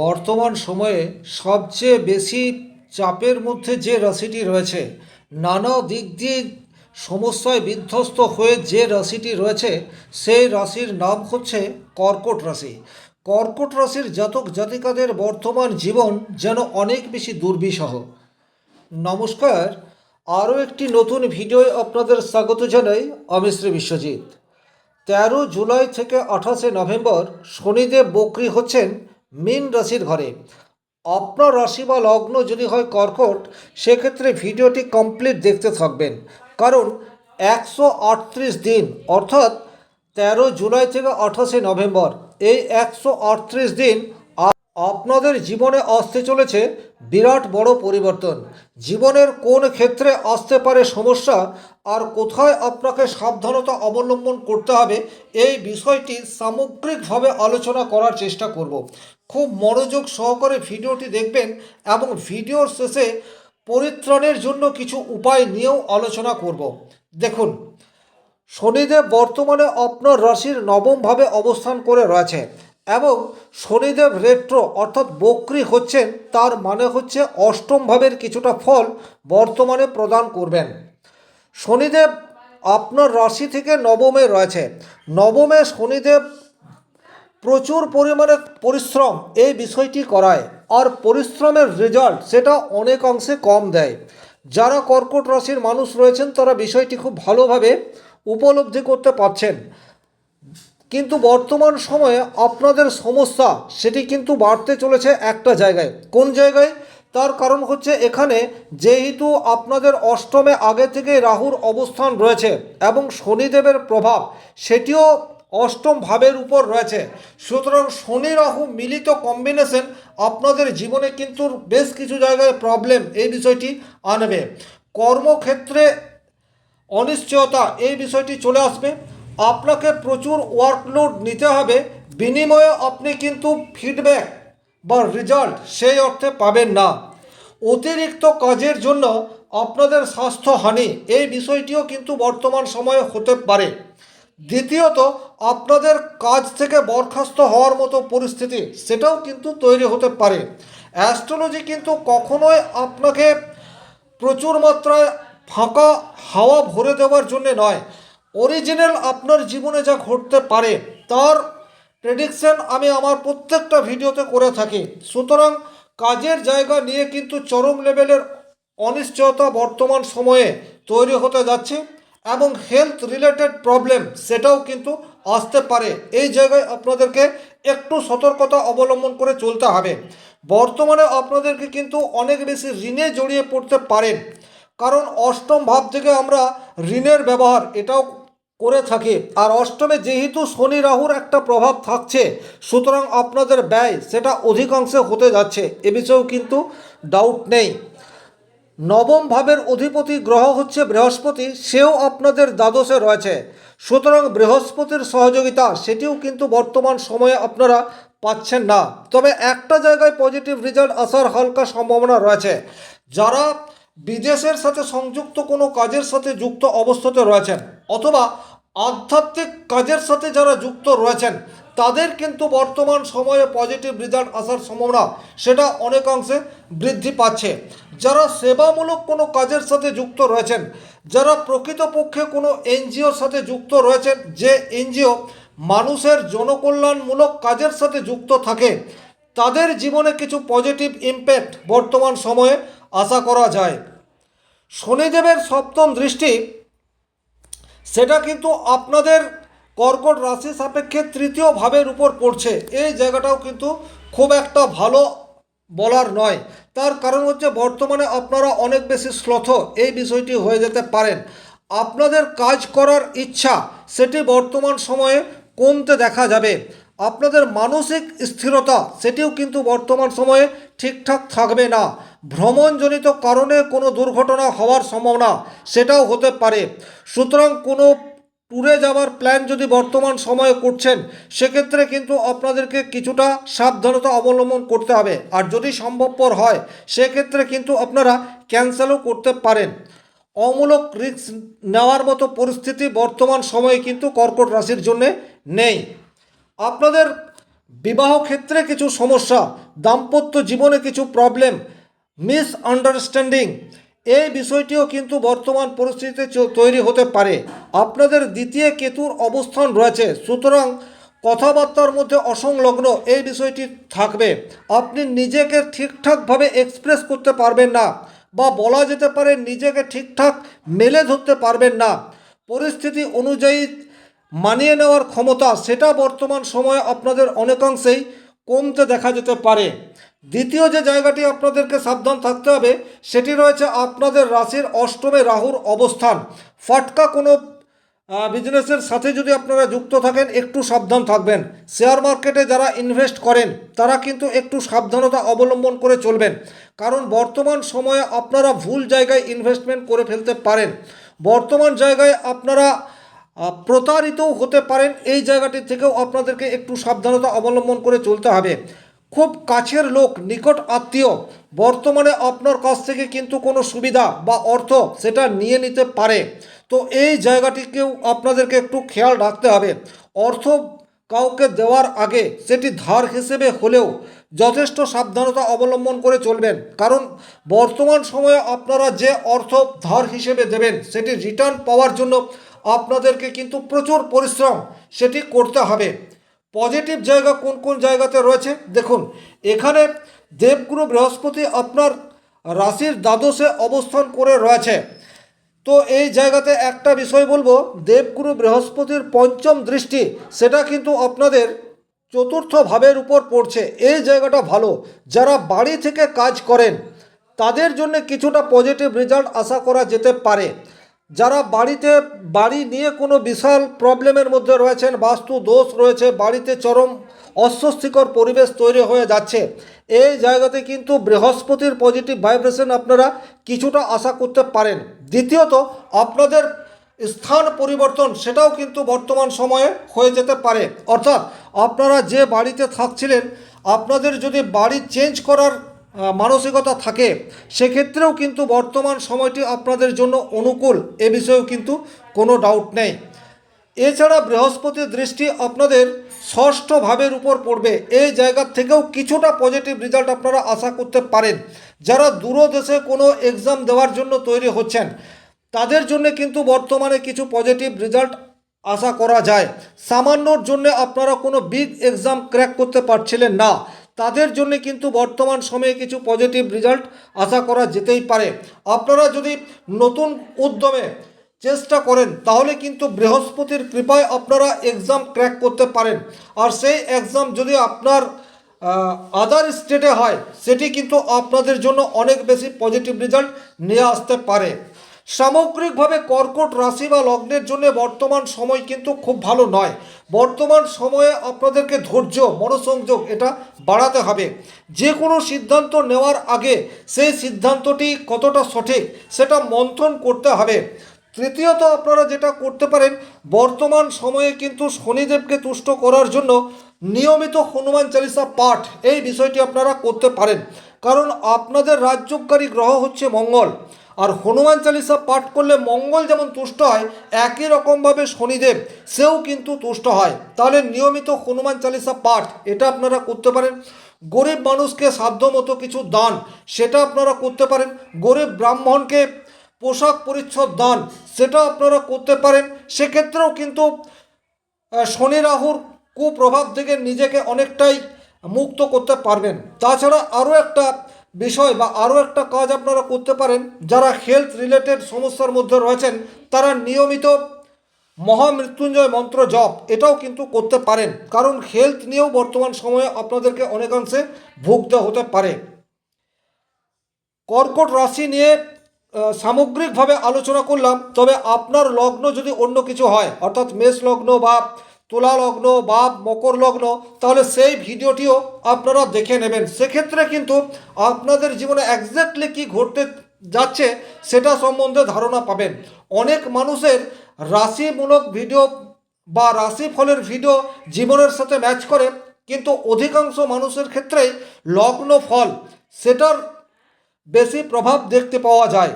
বর্তমান সময়ে সবচেয়ে বেশি চাপের মধ্যে যে রাশিটি রয়েছে, নানা দিক দিয়ে সমস্যায় বিধ্বস্ত হয়ে যে রাশিটি রয়েছে, সেই রাশির নাম হচ্ছে কর্কট রাশি। কর্কট রাশির জাতক জাতিকাদের বর্তমান জীবন যেন অনেক বেশি দুর্বিষহ। নমস্কার, আরও একটি নতুন ভিডিওয় আপনাদের স্বাগত জানাই আমি শ্রী বিশ্বজিৎ। তেরো জুলাই থেকে আঠাশে নভেম্বর শনিদেব বক্রি হচ্ছেন মীন রাশির ঘরে। আপনার রাশি বা লগ্ন যদি হয় কর্কট, সেক্ষেত্রে ভিডিওটি কমপ্লিট দেখতে থাকবেন। কারণ একশো আটত্রিশ দিন, অর্থাৎ তেরো জুলাই থেকে আঠাশে নভেম্বর, এই একশো আটত্রিশ দিন আপনাদের জীবনে আসতে চলেছে বিরাট বড় পরিবর্তন। জীবনের কোন ক্ষেত্রে আসতে পারে সমস্যা আর কোথায় আপনাকে সাবধানতা অবলম্বন করতে হবে, এই বিষয়টি সামগ্রিকভাবে আলোচনা করার চেষ্টা করব। খুব মনোযোগ সহকারে ভিডিওটি দেখবেন এবং ভিডিওর শেষে পরিত্রাণের জন্য কিছু উপায় নিয়েও আলোচনা করব। দেখুন, শনিদেব বর্তমানে আপনার রাশির নবমভাবে অবস্থান করে রয়েছে। এবং শনিদেব রেট্রো অর্থাৎ বক্রি হচ্ছেন, তার মানে হচ্ছে অষ্টম ভাবের কিছুটা ফল বর্তমানে প্রদান করবেন। শনিদেব আপনার রাশি থেকে নবমে রয়েছে। নবমে শনিদেব প্রচুর পরিমাণে পরিশ্রম এই বিষয়টি করায়, আর পরিশ্রমের রেজাল্ট সেটা অনেক অংশে কম দেয়। যারা কর্কট রাশির মানুষ রয়েছেন, তারা বিষয়টি খুব ভালোভাবে উপলব্ধি করতে পারছেন। কিন্তু বর্তমান সময়ে আপনাদের সমস্যা সেটি কিন্তু বাড়তে চলেছে একটা জায়গায়। কোন জায়গায়? তার কারণ হচ্ছে এখানে যেহেতু আপনাদের অষ্টমে আগে থেকে রাহুর অবস্থান রয়েছে এবং শনিদেবের প্রভাব সেটিও অষ্টম ভাবের উপর রয়েছে। সুতরাং শনি রাহু মিলিত কম্বিনেশন আপনাদের জীবনে কিন্তু বেশ কিছু জায়গায় প্রবলেম এই বিষয়টি আনবে। কর্মক্ষেত্রে অনিশ্চয়তা এই বিষয়টি চলে আসবে। আপনাকে প্রচুর ওয়ার্কলোড নিতে হবে। বিনিময়ে আপনি কিন্তু ফিডব্যাক বা রেজাল্ট সেই অর্থে পাবেন না। অতিরিক্ত কাজের জন্য আপনাদের স্বাস্থ্যহানি এই বিষয়টিও কিন্তু বর্তমান সময়ে হতে পারে। দ্বিতীয়ত, আপনাদের কাজ থেকে বরখাস্ত হওয়ার মতো পরিস্থিতি, সেটাও কিন্তু তৈরি হতে পারে। অ্যাস্ট্রোলজি কিন্তু কখনোই আপনাকে প্রচুর মাত্রায় ফাঁকা হাওয়া ভরে দেওয়ার জন্য নয় অরিজিনাল আপনার জীবনে যা ঘটতে পারে, তার প্রেডিকশন আমি আমার প্রত্যেকটা ভিডিওতে করে থাকি। সুতরাং কাজের জায়গা নিয়ে কিন্তু চরম লেভেলের অনিশ্চয়তা বর্তমান সময়ে তৈরি হতে যাচ্ছে এবং হেলথ রিলেটেড প্রবলেম সেটাও কিন্তু আসতে পারে। এই জায়গায় আপনাদেরকে একটু সতর্কতা অবলম্বন করে চলতে হবে। বর্তমানে আপনাদেরকে কিন্তু অনেক বেশি ঋণে জড়িয়ে পড়তে পারেন কারণ অষ্টম ভাব থেকে আমরা ঋণের ব্যবহার, এটাও করে থাকে। আর অষ্টমে যেহেতু শনি রাহুর একটা প্রভাব থাকছে, সুতরাং আপনাদের ব্যয় সেটা অধিকাংশে হতে যাচ্ছে, এ বিষয়েও কিন্তু ডাউট নেই। নবম ভাবের অধিপতি গ্রহ হচ্ছে বৃহস্পতি, সেও আপনাদের দ্বাদশে রয়েছে। সুতরাং বৃহস্পতির সহযোগিতা, সেটিও কিন্তু বর্তমান সময়ে আপনারা পাচ্ছেন না। তবে একটা জায়গায় পজিটিভ রেজাল্ট আসার হালকা সম্ভাবনা রয়েছে। যারা বিদেশের সাথে সংযুক্ত, কোনো কাজের সাথে যুক্ত অবস্থাতে রয়েছেন অথবা আধ্যাত্মিক কাজের সাথে যারা যুক্ত রয়েছেন, তাদের কিন্তু বর্তমান সময়ে পজিটিভ রেজাল্ট আসার সম্ভাবনা সেটা অনেকাংশে বৃদ্ধি পাচ্ছে। যারা সেবামূলক কোনো কাজের সাথে যুক্ত রয়েছেন, যারা প্রকৃতপক্ষে কোনো এনজিওর সাথে যুক্ত রয়েছেন, যে এনজিও মানুষের জনকল্যাণমূলক কাজের সাথে যুক্ত থাকে, তাদের জীবনে কিছু পজিটিভ ইম্প্যাক্ট বর্তমান সময়ে আশা করা যায়। শনিদেবের সপ্তম দৃষ্টি সেটা কিন্তু আপনাদের কর্কট রাশি সাপেক্ষে তৃতীয় ভাবের উপর পড়ছে। এই জায়গাটাও কিন্তু খুব একটা ভালো বলার নয়। তার কারণ হচ্ছে বর্তমানে আপনারা অনেক বেশি শ্লথ। এই বিষয়টি হয়ে যেতে পারেন। আপনাদের কাজ করার ইচ্ছা, সেটি বর্তমান সময়ে কমতে দেখা যাবে। আপনাদের মানসিক স্থিরতা, সেটিও কিন্তু বর্তমান সময়ে ঠিকঠাক থাকবে না। ভ্রমণজনিত কারণে কোনো দুর্ঘটনা হওয়ার সম্ভাবনা, সেটাও হতে পারে। সুতরাং কোনো ট্যুরে যাওয়ার প্ল্যান যদি বর্তমান সময়ে করছেন, সেক্ষেত্রে কিন্তু আপনাদেরকে কিছুটা সাবধানতা অবলম্বন করতে হবে। আর যদি সম্ভবপর হয়, সেক্ষেত্রে কিন্তু আপনারা ক্যান্সেলও করতে পারেন। অমূলক রিস্ক নেওয়ার মতো পরিস্থিতি বর্তমান সময়ে কিন্তু কর্কট রাশির জন্যে নেই। আপনাদের বিবাহ ক্ষেত্রে কিছু সমস্যা, দাম্পত্য জীবনে কিছু প্রবলেম মিস আন্ডারস্ট্যান্ডিং এই বিষয়টিও কিন্তু বর্তমান পরিস্থিতিতে তৈরি হতে পারে। আপনাদের দ্বিতীয় কেতুর অবস্থান রয়েছে, সুতরাং কথাবার্তার মধ্যে অসংলগ্ন এই বিষয়টি থাকবে। আপনি নিজেকে ঠিকঠাকভাবে এক্সপ্রেস করতে পারবেন না বা বলা যেতে পারে নিজেকে ঠিকঠাক মেলে ধরতে পারবেন না। পরিস্থিতি অনুযায়ী মানিয়ে নেওয়ার ক্ষমতা সেটা বর্তমান সময়ে আপনাদের অনেকাংশেই কমতে দেখা যেতে পারে। দ্বিতীয় যে জায়গাটি আপনাদেরকে সাবধান থাকতে হবে, সেটি রয়েছে আপনাদের রাশির অষ্টমে রাহুর অবস্থান। ফাটকা কোনো বিজনেসের সাথে যদি আপনারা যুক্ত থাকেন, একটু সাবধান থাকবেন। শেয়ার মার্কেটে যারা ইনভেস্ট করেন, তারা কিন্তু একটু সাবধানতা অবলম্বন করে চলবেন। কারণ বর্তমান সময়ে আপনারা ভুল জায়গায় ইনভেস্টমেন্ট করে ফেলতে পারেন। বর্তমান জায়গায় আপনারা প্রতারিতও হতে পারেন। এই জায়গাটি থেকেও আপনাদেরকে একটু সাবধানতা অবলম্বন করে চলতে হবে। খুব কাছের লোক, নিকট আত্মীয়, বর্তমানে আপনার কাছ থেকে কিন্তু কোনো সুবিধা বা অর্থ সেটা নিয়ে নিতে পারে। তো এই জায়গাটিকেও আপনাদেরকে একটু খেয়াল রাখতে হবে। অর্থ কাউকে দেওয়ার আগে সেটি ধার হিসেবে হলেও যথেষ্ট সাবধানতা অবলম্বন করে চলবেন। কারণ বর্তমান সময়ে আপনারা যে অর্থ ধার হিসেবে দেবেন, সেটি রিটার্ন পাওয়ার জন্য আপনাদেরকে কিন্তু প্রচুর পরিশ্রম সেটি করতে হবে। পজিটিভ জায়গা কোন কোন জায়গাতে রয়েছে? দেখুন, এখানে দেবগুরু বৃহস্পতি আপনার রাশির দ্বাদশে অবস্থান করে রয়েছে। তো এই জায়গাতে একটা বিষয় বলব, দেবগুরু বৃহস্পতির পঞ্চম দৃষ্টি, সেটা কিন্তু আপনাদের চতুর্থ ভাবের উপর পড়ছে। এই জায়গাটা ভালো। যারা বাড়ি থেকে কাজ করেন, তাদের জন্য কিছুটা পজিটিভ রেজাল্ট আশা করা যেতে পারে। যারা বাড়িতে, বাড়ি নিয়ে কোনো বিশাল প্রবলেমের মধ্যে রয়েছেন, বাস্তু দোষ রয়েছে, বাড়িতে চরম অস্বস্তিকর পরিবেশ তৈরি হয়ে যাচ্ছে, এই জায়গাতে কিন্তু বৃহস্পতির পজিটিভ ভাইব্রেশন আপনারা কিছুটা আশা করতে পারেন। দ্বিতীয়ত, আপনাদের স্থান পরিবর্তন সেটাও কিন্তু বর্তমান সময়ে হয়ে যেতে পারে। অর্থাৎ আপনারা যে বাড়িতে থাকছিলেন, আপনাদের যদি বাড়ি চেঞ্জ করার মানসিকতা থাকে, সেক্ষেত্রেও কিন্তু বর্তমান সময়টি আপনাদের জন্য অনুকূল, এ বিষয়েও কিন্তু কোনো ডাউট নেই। এছাড়া বৃহস্পতির দৃষ্টি আপনাদের ষষ্ঠ ভাবের উপর পড়বে এই জায়গার থেকেও কিছুটা পজিটিভ রেজাল্ট আপনারা আশা করতে পারেন। যারা দূরদেশে কোনো এক্সাম দেওয়ার জন্য তৈরি হচ্ছেন, তাদের জন্য কিন্তু বর্তমানে কিছু পজিটিভ রেজাল্ট আশা করা যায়। সামান্যর জন্য আপনারা কোনো বিগ এক্সাম ক্র্যাক করতে পারছিলেন না। তাদের জন্য কিন্তু বর্তমান সময়ে কিছু পজিটিভ রেজাল্ট আশা করা যেতেই পারে। আপনারা যদি নতুন উদ্যমে চেষ্টা করেন, তাহলে কিন্তু বৃহস্পতির কৃপায় আপনারা এক্সাম ক্র্যাক করতে পারেন। আর সেই এক্সাম যদি আপনার আদার স্টেটে হয়, সেটি কিন্তু আপনাদের জন্য অনেক বেশি পজিটিভ রেজাল্ট নিয়ে আসতে পারে। সামগ্রিকভাবে কর্কট রাশি বা লগ্নের জন্য বর্তমান সময় কিন্তু খুব ভালো নয়। বর্তমান সময়ে আপনাদেরকে ধৈর্য, মনোসংযোগ এটা বাড়াতে হবে। যে কোনো সিদ্ধান্ত নেওয়ার আগে সেই সিদ্ধান্তটি কতটা সঠিক সেটা মন্থন করতে হবে। তৃতীয়ত আপনারা যেটা করতে পারেন, বর্তমান সময়ে কিন্তু শনিদেবকে তুষ্ট করার জন্য নিয়মিত হনুমান চালিসা পাঠ এই বিষয়টি আপনারা করতে পারেন। কারণ আপনাদের রাজ্যকারী গ্রহ হচ্ছে মঙ্গল। আর হনুমান চালিসা পাঠ করলে মঙ্গল যেমন তুষ্ট হয়, একই রকমভাবে শনিদেব, সেও কিন্তু তুষ্ট হয়। তাহলে নিয়মিত হনুমান চালিসা পাঠ, এটা আপনারা করতে পারেন। গরিব মানুষকে সাধ্যমতো কিছু দান, সেটা আপনারা করতে পারেন। গরিব ব্রাহ্মণকে পোশাক পরিচ্ছদ দান সেটা আপনারা করতে পারেন। সেক্ষেত্রেও কিন্তু শনি রাহুর কুপ্রভাব থেকে নিজেকে অনেকটাই মুক্ত করতে পারবেন। তাছাড়া আরও একটা বিষয় বা আরও একটা কাজ আপনারা করতে পারেন, যারা হেলথ রিলেটেড সমস্যার মধ্যে রয়েছেন, তারা নিয়মিত মহামৃত্যুঞ্জয় মন্ত্র জপ, এটাও কিন্তু করতে পারেন। কারণ হেলথ নিয়েও বর্তমান সময়ে আপনাদেরকে অনেকাংশে ভুগতে হতে পারে। কর্কট রাশি নিয়ে সামগ্রিকভাবে আলোচনা করলাম, তবে আপনার লগ্ন যদি অন্য কিছু হয়, অর্থাৎ মেষ লগ্ন বা তুলা লগ্ন বা মকর লগ্ন তাহলে সেই ভিডিওটিও আপনারা দেখে নেবেন। সেক্ষেত্রে কিন্তু আপনাদের জীবনে একজ্যাক্টলি কী ঘটতে যাচ্ছে সেটা সম্বন্ধে ধারণা পাবেন। অনেক মানুষের রাশিমূলক ভিডিও বা রাশি ফলের ভিডিও জীবনের সাথে ম্যাচ করে, কিন্তু অধিকাংশ মানুষের ক্ষেত্রেই লগ্ন ফল, সেটার বেশি প্রভাব দেখতে পাওয়া যায়।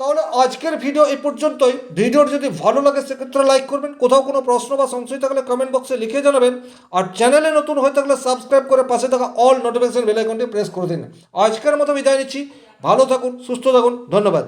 তাহলে আজকের ভিডিও এই পর্যন্তই। ভিডিওর যদি ভালো লাগে, সেক্ষেত্রে লাইক করবেন। কোথাও কোনো প্রশ্ন বা সংশয় থাকলে কমেন্ট বক্সে লিখে জানাবেন। আর চ্যানেলে নতুন হয়ে থাকলে সাবস্ক্রাইব করে পাশে থাকা অল নোটিফিকেশন বেলাইকনটি প্রেস করে দিন। আজকের মতো বিদায় নিচ্ছি। ভালো থাকুন, সুস্থ থাকুন। ধন্যবাদ।